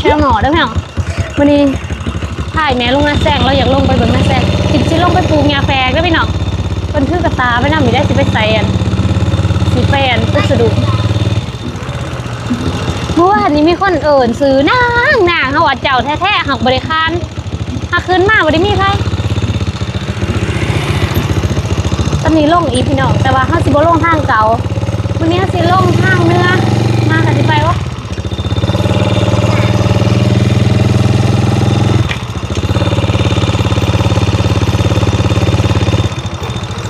แค่หมอได้ไหมอะวันนี้ถ่ายแม่ลงหน้าแซงเราอยากลงไปเบิ่งหน้าแซงคิดสิลงไปปลูกยาแฝกได้ไหมเนาะคนคือกระตาไปนำอยู่ได้สิไปใส่อันสิไปอันพุสดุเมื่อวานนี้มีคนเอิ่นซื้อนางนางเขาว่าเจ้าแท้ๆหักบริคารหักคืนมาบริมีไผตอนนี้ลงอีพี่น้องแต่ว่าเขาสิบ่ลงทางเก่าวันนี้สิลงทางเนื้อมากันสิไปวะ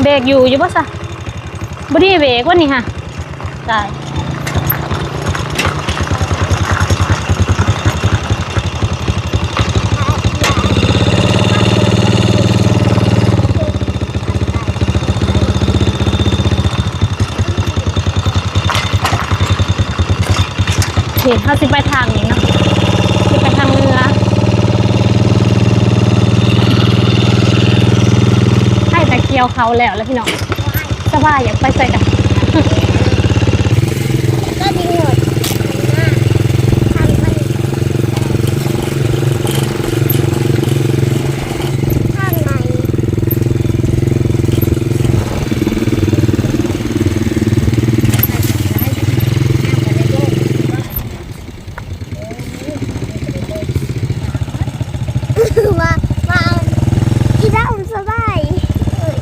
เบรกอยู่อยู่ป่ะซะบไดีเบรกวันนี้ค่ะตายโอเคเขาสิไปทางนี้เนาะสิไปทางเรือ เที่ยวเขาแล้วแล้วพี่น้องสบายอยากไปใส่กัน ก็ดีหมดทำมันข้างในมามาอีด้าผมสบายเอ้ย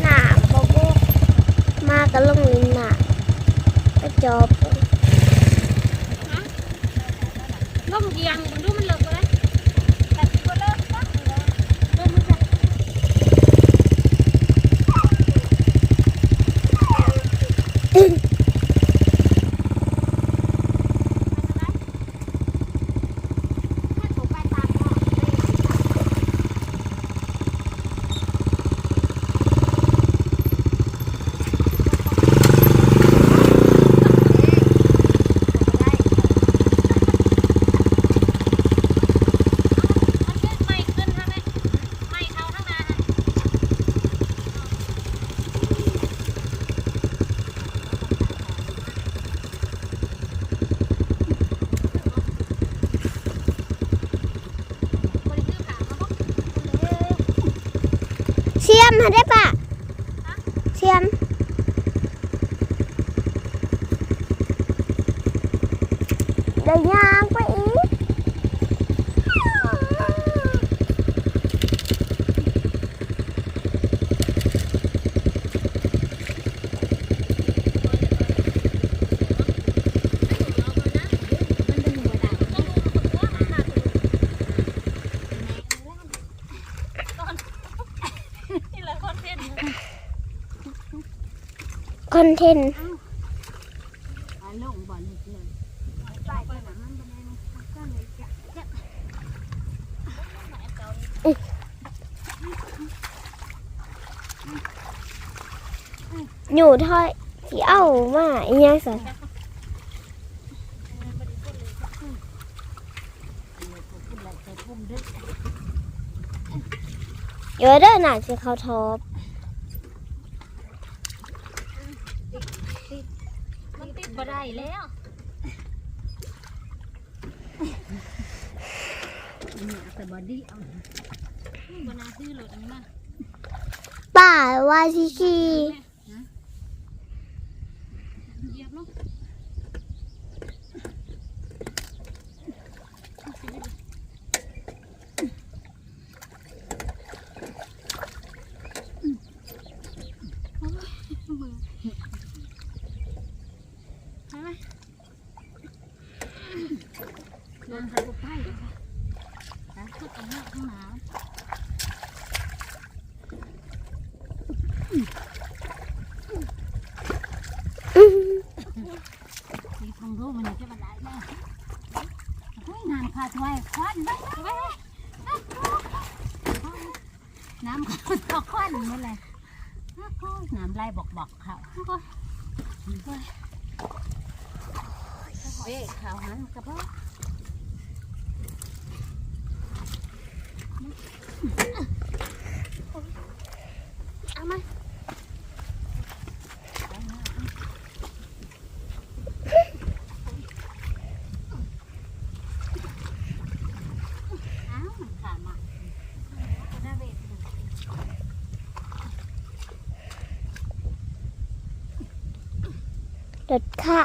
หน้าบกบกมากันลงลินหน้ากระ จบ ล่มเอียงมันดูมันเลยแต่ก็เลิกสักเลิกมันจะ ไม่ขึ้นทางไหนไม่เท้าทางนา เชียมมาได้ปะเชียมเดี๋ยวยางไปอีก นี่แหละคอนเทนต์ คอน เทนอยู่ถ้อยที่เอามาอีหยังสันเดี๋ยวเด้อหน่าสิเขาทบ มันติดบ่ ได้แล้วแต่บอดี้เอาบนาซื้อรถนี้มาป่าว่าชิชีเหยียบเนาะใช่ไหมลงทางไปนะทุกอันนี้ข้างหนาว สีทองรู มันจะมาได้แน่โอ้ยน้ำขาดไว้ควันไว้ไว้น้ำขาดก็ควันนี่แหละน้ำไหลบอกบอกเขาเว้ขาหันกระเพาะเอามา ดค่ะ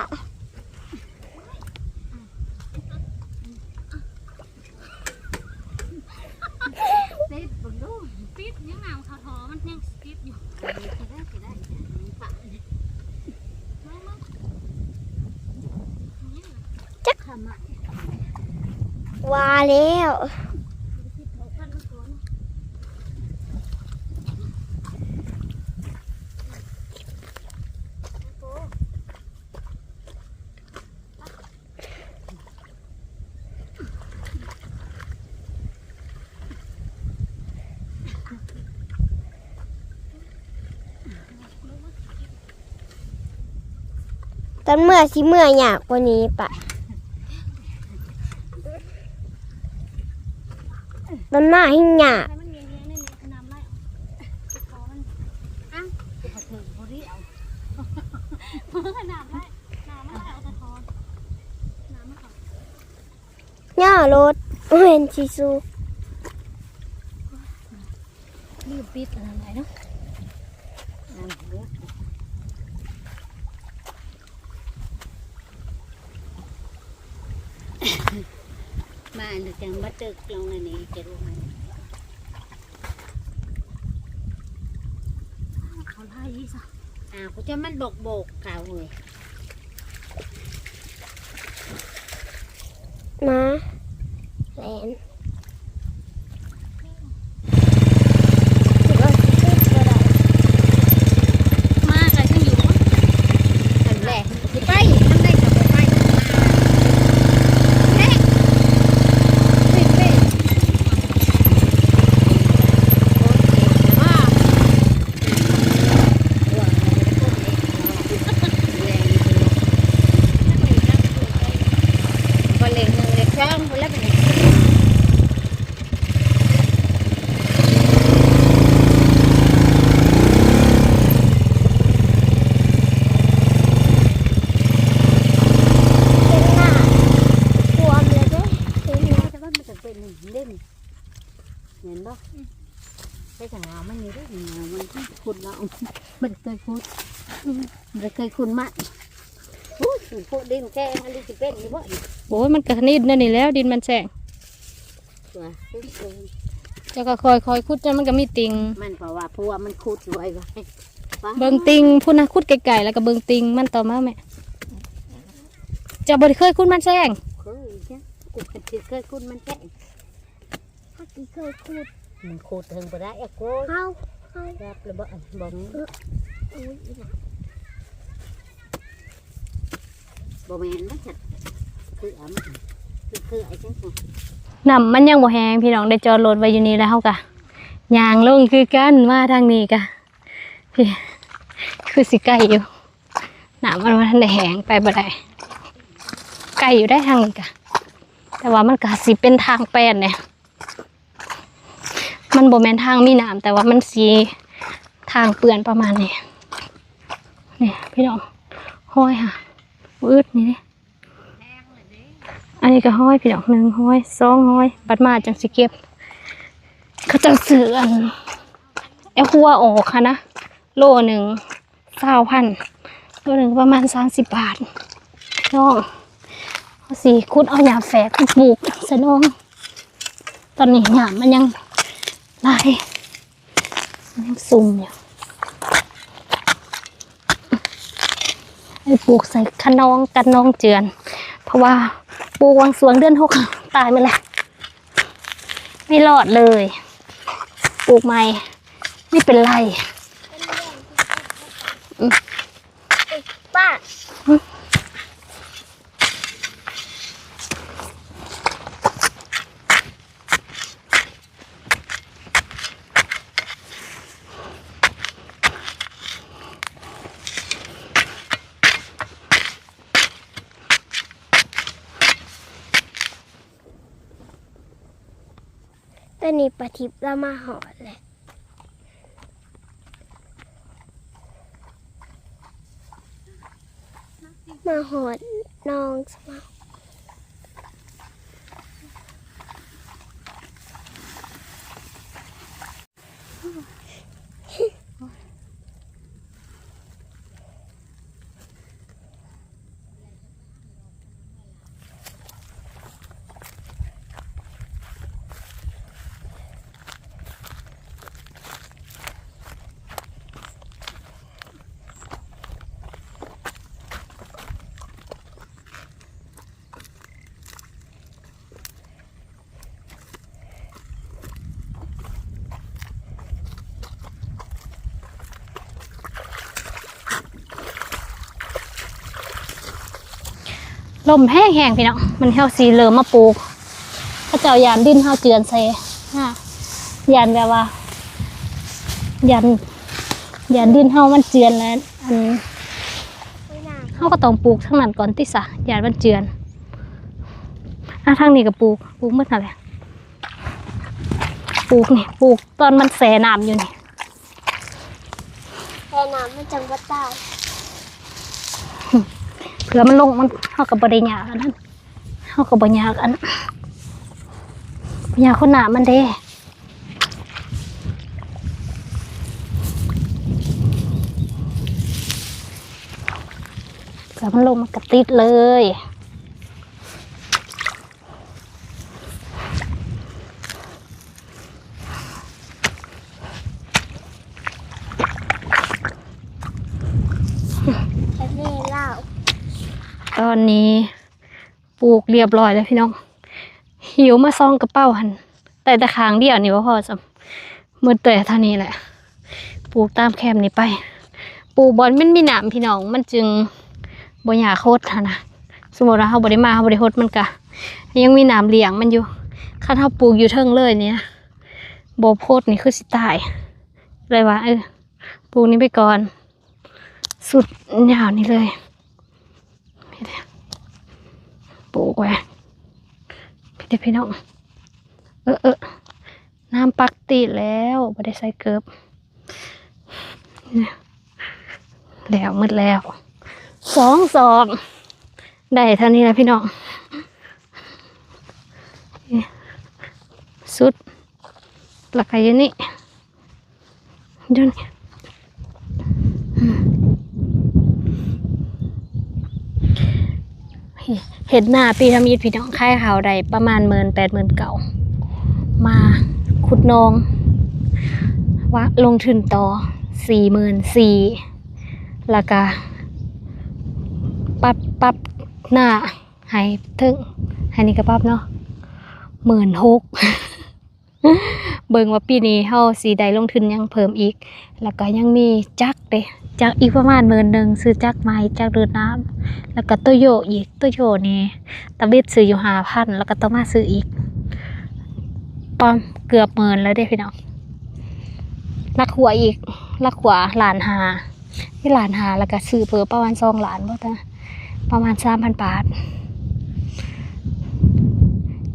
ตอนเมื่อสิเมื่ออยากกว่านี้ปะตอนหน้าให้หยากให้มันเงี้ยๆนี่ๆน้ำไล่คอมันอ้ากูมาถึงพอดีเอาเพิ่งขนาดไล่น้ำมันไล่เอาตะทอนน้ำมันเขาหญ้ารถเห็นชิซูรีบปิดอะไรเนาะ มาหรือ จังมาตึกลงในนี้จะรู้ไหมเขาไล่ยี่สะอ้าวกูจะมันบกบกข่าวเลยมาแลน มากเลยฉันอยู่ ทันแรกสิไปทำได้กับบ่ไปเฮ้เฮ้เฮ้โอ้ยว่าว่าแรงพอเล็งหนึ่งเล็ก ช่องพอแล้วเป็นเป็นหน้าบวมเลยเด้เป็นหน้าแต่ว่ามันจะเป็นเล่มเห็นปะใช้ถังเอามันนี่ด้วยมันขุดเรามันเคยขุดมันเคยขุดมันโอ้ยขุดดินแค่อันนี้จะเป็นหรือว่ โอ้ยมันกระนิดนั่นนี่แล้ว ดินมันแฉงตัวแล้วก็คอยคอยคุดจนมันก็มีติง มันเพราะว่าพัวมันขุดไว้ไว้เบิงติงพูดนะคุดไกลๆแล้วก็เบิงติงมันต่อมาแม่จะบริเคยคุดมันแซงเคยจ้ะขุดกันเคยขุดมันแค่ถ้ากี่เคยพูดมันขุดถึงไปได้อะโก้เฮาเฮารับเลยบ่บ่งอุ้ยอีหล่ะบ่แม่นนะจ๊ะ คืออะมันคือคือไอ้จังซั่นน้ำมันยังบ่แห้งพี่น้องได้จอดรถไว้อยู่นี่แล้วกะยางลงคือกันมาทางนี้กะพี่คือสิใกล้อยู่น้ำมันว่าทันได้แห้งไปบ่ได้ใกลอยู่ได้ทางนี้กะแต่ว่ามันกะสิเป็นทางแป้นเนี่ยมันโบแมนทางมีน้ำแต่ว่ามันสีทางเปื้อนประมาณนี้นี่พี่น้องห้อยค่ะวืดนี้ อันนี้ก็ห้อยพี่ดอกหนึ่งห้อยสองห้อย บัดมาจังสิเก็บ เขาจะซื้ออันแอคัวออกค่ะนะ โลหนึ่งเก้าพันโลหนึ่งประมาณสามสิบบาทน้องเอาสิคุดเอาหยาแฝกปลูกสน้อง ตอนนี้หยามันยังลายมันยังซุ่มอยู่ให้ปลูกใส่คะนองกันนองเจือน เพราะว่า ปลูกวังสวงเดือนหกตายไปแล้วไม่รอดเลย ปลูกใหม่ ไม่เป็นไรอืมา ตอนนี้ปะทิพย์เรามาหอดเลยมาหอดน้องสมา ลมแห้งๆพี่น้องมันเฮาสีเหลิมมาปลูกพระเจ้ายานดินเฮาเจือนใส่ฮะยานแบบว่ายันยันดินเฮามันเจือนแล้วอันไม่าเฮาก็ต้องปลูกทั้งนั้นก่อนที่สะยันมันเจือนอะทางนี้ก็ปลูกปลูกเมื่อไหร่ปลูกนี่ปลูกตอนมันแสน้ำอยู่นี่แต่น้ำมันจังว่าใต้ ผื่อมันลงมันเฮากับบริยากอันนั้นเฮากับบริยากอันนั้นยาคนหนามันเด้เผื่อมันลงมันกระติดเลย แต่แม่เล่า ตอนนี้ปลูกเรียบร้อยแล้วพี่น้อง หิวมาซองกระเป๋าหัน แต่แต่คางเดียวนี่ว่าพอสำมือแต่เท่านี้แหละ ปลูกตามแคมนี้ไป ปลูกบอลมันมีหนามพี่น้อง มันจึงบอยาโคตรนะ สมมติว่าเขาบ่ได้มาเขาบ่ได้โคตรมันกะ ยังมีหนามเลี้ยงมันอยู่คันเขาปลูกอยู่เทิงเลยเนี่ยบ่โพดนี่คือสิตายเลยว่าเออปลูกนี้ไปก่อน สุดยาวนี่เลย ปลูกไว้พี่เด็กพี่น้อง เออเออน้ำปักติดแล้วไม่ได้ใส่เกิบแล้วมืดแล้ว สองสอบ ได้เท่านี้นะพี่น้อง สุดหลักไก่อยู่นี่เดี๋ยวนี้อืม เห็ดหน้าปีทามีดพี่น้องค่ายขาวใดประมาณเมินแปดหมื่นเก่า มาขุดนองว่าลงทุนต่อสี่หมื่นสี่แล้วก็ปับปับหน้าให้ถึงให้นี่ก็ปรับเนาะหมื่นหก เบิ่งว่าปีนี้เฮาสีใดลงทุนยังเพิ่มอีก แล้วก็ยังมีจักรเด้จักรอีกประมาณหมื่นหนึ่งซื้อจักรม่จักรเดือน้ำแล้วก็โตโยอีกโตโยนี่ตะเบ็ดซื้ออยู่หาพันแล้วก็ต้องมาซื้ออีกปอมเกือบหมื่นแล้วเด้พี่น้องลักหัวอีกลักหัวหลานหาที่หลานหาแล้วก็ซื้อเพิ่มประมาณสองหลานบ่ตะประมาณสามพันบาท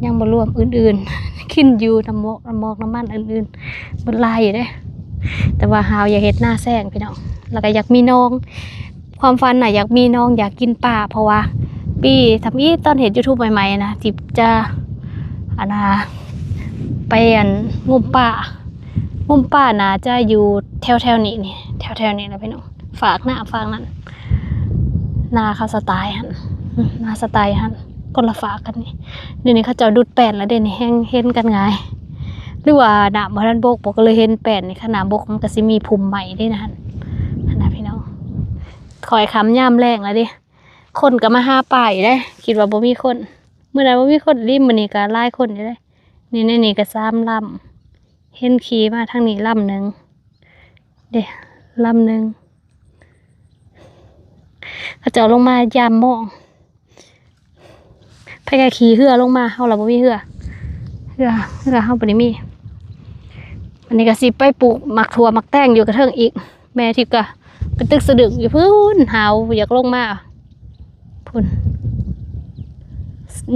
ยังบ่รวมอื่นๆขินอยู่น้ำมกน้ำมอกน้ำมันอื่นๆบนลายอยู่เด้ แต่ว่าหาวอยากเฮ็ดหน้าแซงพี่น้องแล้วก็อยากมีน้อง ความฝันน่ะอยากมีน้องอยากกินป่าเพราะว่า ปีทำอีตอนเห็นยูทูบใหม่ๆนะจิบจะอันนะไปอันงุมป่างุมป่านะจะอยู่แถวแถวๆนี้นี่แถวแถวๆนี้นะพี่น้องฝากหน้าฝากนั้นนาเขาสไตล์หันนาสไตล์หัน คนละฝากันนี่เดี๋ยวนี้เขาเจะดุดแป้นแล้วเดี๋ยวนี้แห้งเห็นกันง่ายหรือว่าหนามพันบกบอกก็เลยเห็นแป้นในขนาดบกมันก็สิมีภูมิใหม่ด้วยนะฮันนั่นนะพี่น้องคอยคำย่ามแรงแล้วดิคนก็มาห้าป่ายได้คิดว่าบ่มีคนเมื่อใดบ่มีคนริมมื้อนี้ก็หลายคนอยู่ได้นี่ในนี่ก็ซ้ำลำเห็นขี่มาทางนี้ล่ำหนึ่งเด้ลำหนึ่งเขาเจ้าลงมายามมอง พายาขี่เหือลงมาเฮาล่ะบ่มีเหือเหือเหือเฮาบ่ได้มีอันนี้ก็สิไปปลูกหมักถั่วหมักแตงอยู่กระเทิงอีก แม่ทิพย์ก็เป็นตึกสะดึกอยู่พื้นหาวอยากลงมาพุ่น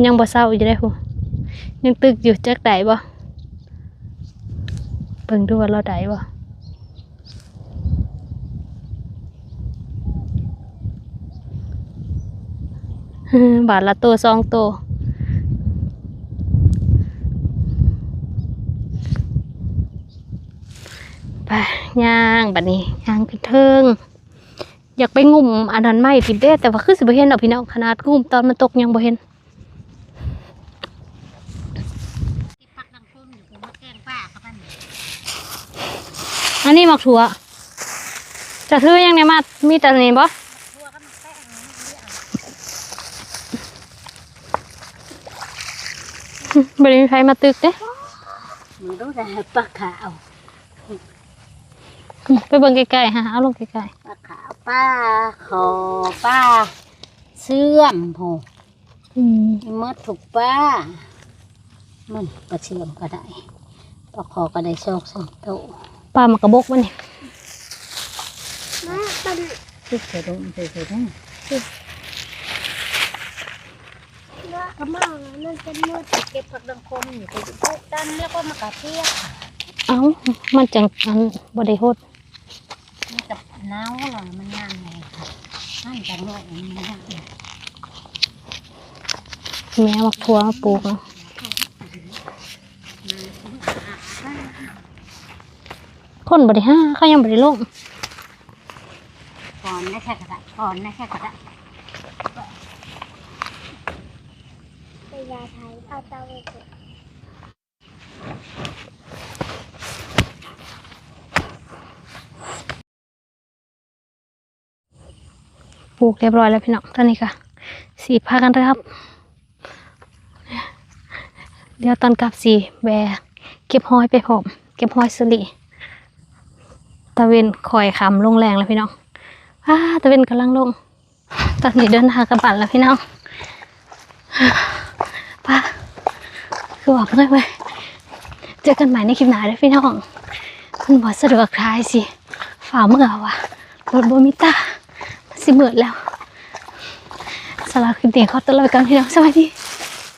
ยังบ่เศร้าอยู่ได้พุ่นยังตึกอยู่จักไดบ่เบิ่งดูว่าเราไดบ่บาทละตัวสองตัว ไปย่างบัดนี้ย่างไปเทิง อยากไปงุ่มอันนั้นไม่ทิเด้แต่ว่าคือสิบ่เห็นดอกพี่น้องขนาดงุ่มตอนมันตกยังบ่เห็นปักดังพุ่มอยู่ผมมาแกงป้าครับอันนี้อันนี้หมักถั่วจะถือยังไงมา มีแต่นี้บ่ทั่วก็มาแป้งนี่เบ่ได้มีใครมาตึกเด้มึงต้องแต่ปลาขาว ไปเบิ่งใกล้ๆฮะเอาลงใกล้ปลาขาวป้าขอป้าเสื่อมโหอืมมดถูกป้ามันกระเชื่อมก็ได้ปลาคอก็ได้โชคสองโตวปลามากระบกมันนี่มาเป็นคือเสือดงเสือเสือดงว่ากระมังนั่นเป็นมืดเก็บผักดังคมอยู่ไปปลูกตันแล้วก็มากระเทียมเอ้ามันจังอันบ่ได้โฮด มันกับน้าวหรอมันงานไงค่ะนั่นจะงอกมันงานแม่มักทั่วมาปลูกเนาะคนบ่ได้ห้าเขายังบ่ได้ลงก่อนนะแค่กระดาษก่อนนะแค่กระดาษเป็นยาไทยเอาเตาไป ปลูกเรียบร้อยแล้วพี่น้องตอนนี้ค่ะสีพากันนะครับ เดี๋ยวตอนกลับสีแบเก็บหอยไปพร้อมเก็บหอยสลีตะเวนคอยคำลงแรงแล้วพี่น้องอ้าตะเวนกำลังลง ตอนนี้เดินทางกลับบ้านแล้วพี่น้องป้าคือว่าเพื่อนไปเจอกันใหม่ในคลิปหน้าเด้อพี่น้องคุณบอกสะดวกทายสิฝ่าเมื่อว่ะรถโบมิต้า สิเบิดแล้วสำหรับคลิปนี้ขอตัวลาไปก่อนพี่น้องสวัสดี